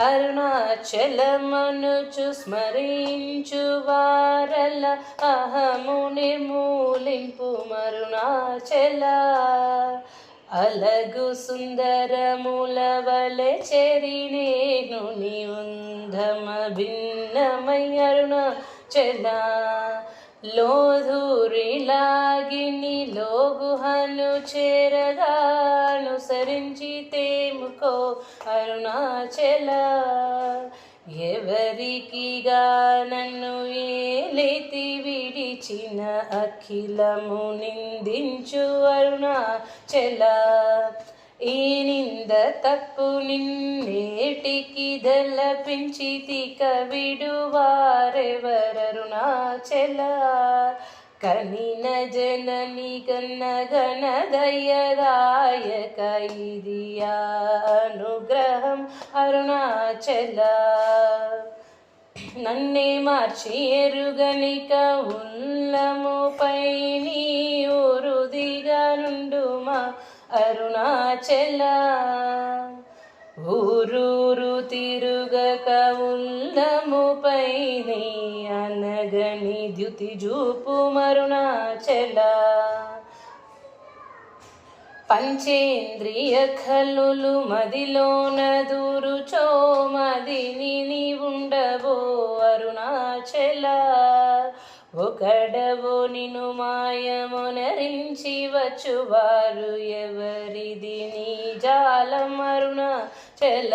అరుణాచలమనుచు స్మరించు వారల అహము నిర్మూలింపు మరుణాచల. అలగు సుందరముల చెరి నేను నిందమ భిన్నమై అరుణాచల. లోధూరిలాగిని లోగుహను చేరగానుసరించి తేముకో అరుణాచల. ఎవరికిగా నన్ను ఏలితి విడిచిన అఖిలము నిందించు అరుణాచల. ఈ నింద తప్పు నిన్నేటికి దలపించి వారెవర విడువారెవరరుణాచల కనిన జనని గన్న గణ దయదాయక ఇదియా అనుగ్రహం అరుణాచల. నన్నే మార్చి ఎరుగనిక ఉన్నముపై నీ ఊరుదిగా నుండుమా అరుణాచల. ఊరూరు తిరుగక ఉన్నముపై నీ అనగని ద్యుతి జూపు మరుణాచల పంచేంద్రియ కలులు మదిలోన దూరుచో మదిని నీ ఉండవో అరుణాచల ఒకడవో నిను మాయమునరించి వచ్చువారు ఎవరిది నీ జాలం అరుణాచల.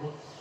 Uhum.